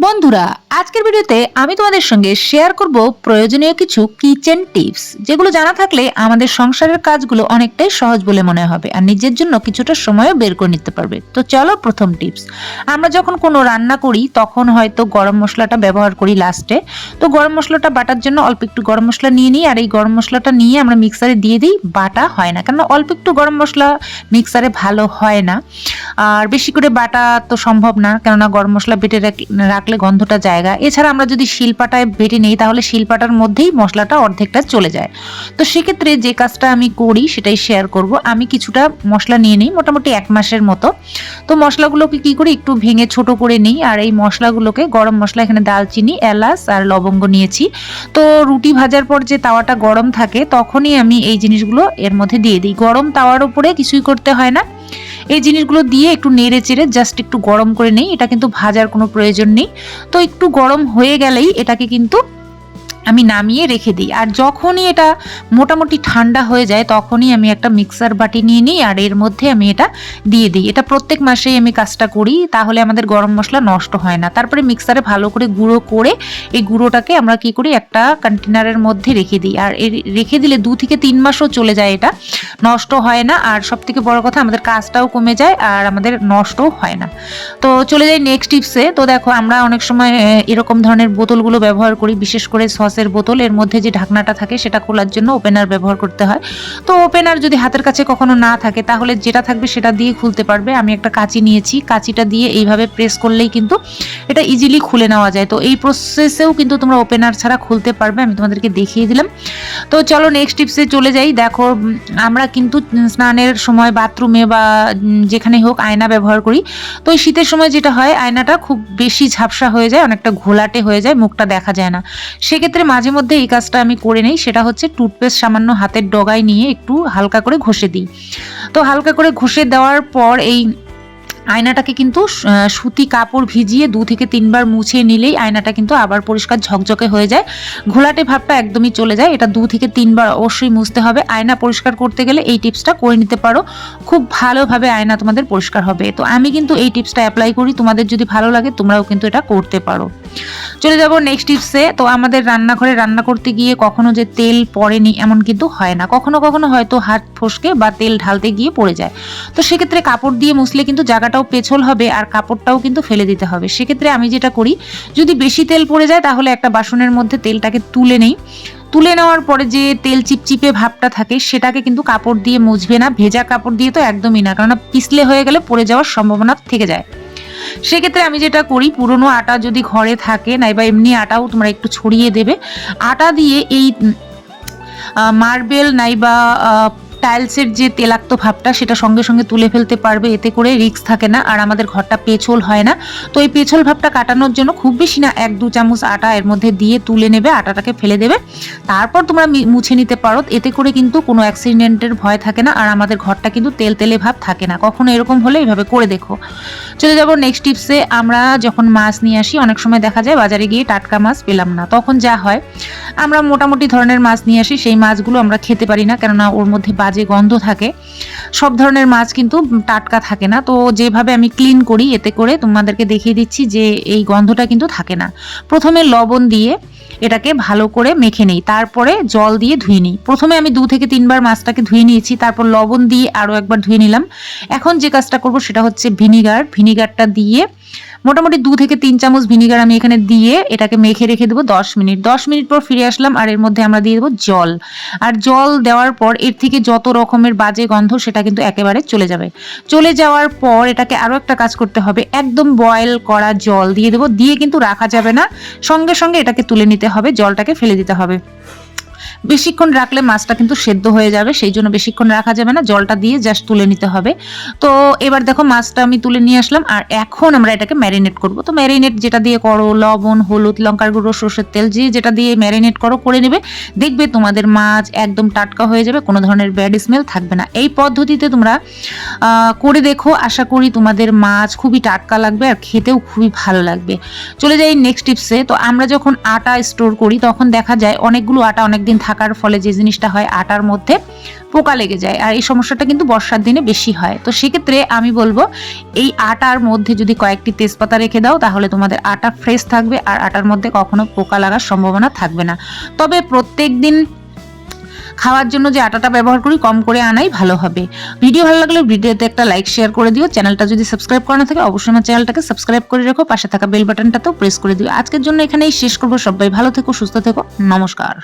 বন্ধুরা, আজকের ভিডিওতে আমি তোমাদের সঙ্গে শেয়ার করব প্রয়োজনীয় কিছু কিচেন টিপস যেগুলো জানা থাকলে আমাদের সংসারের কাজগুলো অনেকটাই সহজ বলে মনে হবে আর নিজের জন্য কিছুটা সময়ও বের করে নিতে পারবে। তো চলো প্রথম টিপস আমরা যখন কোনো রান্না করি, তখন হয়তো গরম মশলাটা ব্যবহার করি লাস্টে তো গরম মশলাটা বাটার জন্য অল্প একটু গরম মশলা নিয়ে নিই আর এই গরম মশলাটা নিয়ে আমরা মিক্সারে দিয়ে দিই, বাটা হয় না। কেন অল্প একটু গরম মশলা মিক্সারে ভালো হয় না। আর বেশি করে বাটা তো সম্ভব না, কেননা গরম মশলা বেটে রাখ- রাখলে গন্ধটা জায়গা। এছাড়া আমরা যদি শিলপাটায় বেটে নিই, তাহলে শিলপাটার মধ্যেই মশলাটা অর্ধেকটা চলে যায়। তো সেক্ষেত্রে যে কাজটা আমি করি, সেটাই শেয়ার করব। আমি কিছুটা মশলা নিয়ে নিই, মোটামুটি এক মাসের মতো। তো মশলাগুলোকে কি করি, একটু ভেঙে ছোট করে নিই। আর এই মশলাগুলোকে গরম মশলা, এখানে দালচিনি এলাচ আর লবঙ্গ নিয়েছি। তো রুটি ভাজার পর যে তাওয়াটা গরম থাকে, তখনই আমি এই জিনিসগুলো এর মধ্যে দিয়ে দিই। গরম তাওয়ার উপরে কিছুই করতে হয় না। এই জিনিসগুলো দিয়ে একটু নেড়ে চেড়ে জাস্ট একটু গরম করে নেই, এটা কিন্তু ভাজার কোনো প্রয়োজন নেই। তো একটু গরম হয়ে গেলেই এটাকে কিন্তু আমি নামিয়ে রেখে দিই। আর যখনই এটা মোটামুটি ঠান্ডা হয়ে যায়, তখনই আমি একটা মিক্সার বাটি নিয়ে নিই আর এর মধ্যে আমি এটা দিয়ে দিই। এটা প্রত্যেক মাসেই আমি কাজটা করি, তাহলে আমাদের গরম মশলা নষ্ট হয় না। তারপরে মিক্সারে ভালো করে গুঁড়ো করে এই গুঁড়োটাকে আমরা কি করি, একটা কন্টেনারের মধ্যে রেখে দিই। আর রেখে দিলে দু থেকে তিন মাসও চলে যায় এটা, নষ্ট হয় না। আর সব থেকে বড় কথা, আমাদের কাজটাও কমে যায় আর আমাদের নষ্টও হয় না। তো চলে যাই নেক্সট টিপসে তো দেখো, আমরা অনেক সময় এরকম ধরনের বোতলগুলো ব্যবহার করি, বিশেষ করে সসের বোতল, এর মধ্যে যে ঢাকনাটা থাকে সেটা খোলার জন্য ওপেনার ব্যবহার করতে হয়। তো ওপেনার যদি হাতের কাছে কখনো না থাকে, তাহলে যেটা থাকবে সেটা দিয়ে খুলতে পারবে। আমি একটা কাঁচি নিয়েছি, কাঁচিটা দিয়ে এইভাবে প্রেস করলেই কিন্তু এটা ইজিলি খুলে নেওয়া যায়। তো এই প্রসেসেও কিন্তু তোমরা ওপেনার ছাড়া খুলতে পারবে, আমি তোমাদেরকে দেখিয়ে দিলাম। তো চলো নেক্সট টিপসে চলে যাই। দেখো আমরা কিন্তু স্নানের সময় বাথরুমে বা যেখানে হোক আয়না ব্যবহার করি। তো এই শীতের সময় যেটা হয়, আয়নাটা খুব বেশি ঝাপসা হয়ে যায়, অনেকটা ঘোলাটে হয়ে যায়, মুখটা দেখা যায় না। সেক্ষেত্রে মাঝে মধ্যে এই কাজটা আমি করে নেই, সেটা হচ্ছে টুথপেস্ট সামান্য হাতের ডগায় নিয়ে একটু হালকা করে ঘষে দিই। তো হালকা করে ঘষে দেওয়ার পর এই আয়নাটাকে কিন্তু সুতি কাপড় ভিজিয়ে দু থেকে তিনবার মুছে নিলেই আয়নাটা কিন্তু আবার পরিষ্কার ঝকঝকে হয়ে যায়। ঘোলাটে ভাবটা একদমই চলে যায়, এটা দু থেকে তিনবার অবশ্যই মুছতে হবে। আয়না পরিষ্কার করতে গেলে এই টিপসটা করে নিতে পারো। খুব ভালোভাবে আয়না তোমাদের পরিষ্কার হবে। তো আমি কিন্তু এই টিপসটা অ্যাপ্লাই করি, তোমাদের যদি ভালো লাগে তোমরাও কিন্তু এটা করতে পারো। চলে যাব নেক্সট টিপসে তো আমাদের রান্নাঘরে রান্না করতে গিয়ে কখনো যে তেল পড়েনি এমন কিন্তু হয় না। কখনো কখনো হয়তো হাত ফসকে বা তেল ঢালতে গিয়ে পড়ে যায়। তো সেক্ষেত্রে কাপড় দিয়ে মুছলে কিন্তু জায়গাটাও পেছল হবে আর কাপড়টাও কিন্তু ফেলে দিতে হবে। সেক্ষেত্রে আমি যেটা করি, যদি বেশি তেল পড়ে যায় তাহলে একটা বাসনের মধ্যে তেলটাকে তুলে নেই। তুলে নেওয়ার পরে যে তেল চিপচিপে ভাবটা থাকে সেটাকে কিন্তু কাপড় দিয়ে মুছবে না। ভেজা কাপড় দিয়ে তো একদমই না, কেননা পিছলে হয়ে গেলে পড়ে যাওয়ার সম্ভাবনা থেকে যায়। সেক্ষেত্রে আমি যেটা করি, পুরনো আটা যদি ঘরে থাকে, নাইবা এমনি আটাও তোমরা একটু ছড়িয়ে দেবে। আটা দিয়ে এই মার্বেল, নাইবা টাইলসের যে তেলাক্ত ভাবটা, সেটা সঙ্গে সঙ্গে তুলে ফেলতে পারবে, এতে করে রিস্ক থাকে না আর আমাদের ঘরটা পেছল হয় না। তো এই পেছল ভাবটা কাটানোর জন্য খুব বেশি না এক দু চামচ আটা এর মধ্যে দিয়ে তুলে নেবে, আটাটাকে ফেলে দেবে। তারপর তোমরা মুছে নিতে পারো, এতে করে কিন্তু কোনো অ্যাক্সিডেন্টের ভয় থাকে না আর আমাদের ঘরটা কিন্তু তেল তেলে ভাব থাকে না। কখনো এরকম হলে এইভাবে করে দেখো। চলে যাব নেক্সট টিপসে আমরা যখন মাছ নিয়ে আসি, অনেক সময় দেখা যায় বাজারে গিয়ে টাটকা মাছ পেলাম না। তখন যা হয়, আমরা মোটামুটি ধরনের মাছ নিয়ে আসি, সেই মাছগুলো আমরা খেতে পারি না, কেননা ওর মধ্যে বাজে গন্ধ থাকে, সব ধরনের মাছ কিন্তু টাটকা থাকে না। তো যেভাবে আমি ক্লিন করি, এতে করে তোমাদেরকে দেখিয়ে দিচ্ছি যে এই গন্ধটা কিন্তু থাকে না। প্রথমে লবণ দিয়ে এটাকে ভালো করে মেখে নিই, তারপরে জল দিয়ে ধুয়ে নিই। প্রথমে আমি দু থেকে তিনবার মাছটাকে ধুয়ে নিয়েছি, তারপর লবণ দিয়ে আরও একবার ধুয়ে নিলাম। এখন যে কাজটা করব সেটা হচ্ছে ভিনিগার। ভিনিগারটা দিয়ে মোটামুটি দু থেকে তিন চামচ ভিনিগার আমি এখানে দিয়ে এটাকে মেখে রেখে দেবো দশ মিনিট। দশ মিনিট পর ফিরে আসলাম আর এর মধ্যে আমরা দিয়ে দেবো জল। আর জল দেওয়ার পর এর থেকে যত রকমের বাজে গন্ধ সেটা কিন্তু একেবারে চলে যাবে। চলে যাওয়ার পর এটাকে আরও একটা কাজ করতে হবে। একদম বয়েল করা জল দিয়ে দেবো। দিয়ে কিন্তু রাখা যাবে না। সঙ্গে সঙ্গে এটাকে তুলে নিতে হবে। জলটাকে ফেলে দিতে হবে। বেশিক্ষণ রাখলে মাছটা কিন্তু সেদ্ধ হয়ে যাবে, সেই জন্য বেশিক্ষণ রাখা যাবে না, জলটা দিয়ে জাস্ট তুলে নিতে হবে। তো এবার দেখো মাছটা আমি তুলে নিয়ে আসলাম, আর এখন আমরা এটাকে ম্যারিনেট করব। তো ম্যারিনেট যেটা দিয়ে করো, লবণ, হলুদ, লঙ্কার গুঁড়ো, সর্ষের তেল, যে যেটা দিয়ে ম্যারিনেট করো, করে নেবে। দেখবে তোমাদের মাছ একদম টাটকা হয়ে যাবে, কোনো ধরনের ব্যাড স্মেল থাকবে না। এই পদ্ধতিতে তোমরা করে দেখো, আশা করি তোমাদের মাছ খুবই টাটকা লাগবে আর খেতেও খুবই ভালো লাগবে। চলে যাই নেক্সট টিপসে তো আমরা যখন আটা স্টোর করি, তখন দেখা যায় অনেকগুলো আটা অনেকদিন থাকে থাকার ফলে যে জিনিসটা হয় আটার মধ্যে পোকা লেগে যায়, আর এই সমস্যাটা কিন্তু বর্ষার দিনে বেশি হয়। তো সেক্ষেত্রে আমি বলব, এই আটার মধ্যে যদি কয়েকটি তেজপাতা রেখে দাও, তাহলে তোমাদের আটা ফ্রেশ থাকবে, আর আটার মধ্যে কখনো পোকা লাগার সম্ভাবনা থাকবে না। তবে প্রত্যেক দিন খাওয়ার জন্য যে আটাটা ব্যবহার করি, কম করে আনাই ভালো হবে। ভিডিও ভালো লাগলে ভিডিওতে একটা লাইক শেয়ার করে দিও। চ্যানেলটা যদি সাবস্ক্রাইব করা না থাকে, অবশ্যই আমার চ্যানেলটাকে সাবস্ক্রাইব করে রাখো। পাশে থাকা বেল বাটনটাতেও প্রেস করে দিও। আজকের জন্য এখানেই শেষ করব। সবাই ভালো থেকো, সুস্থ থেকো। নমস্কার।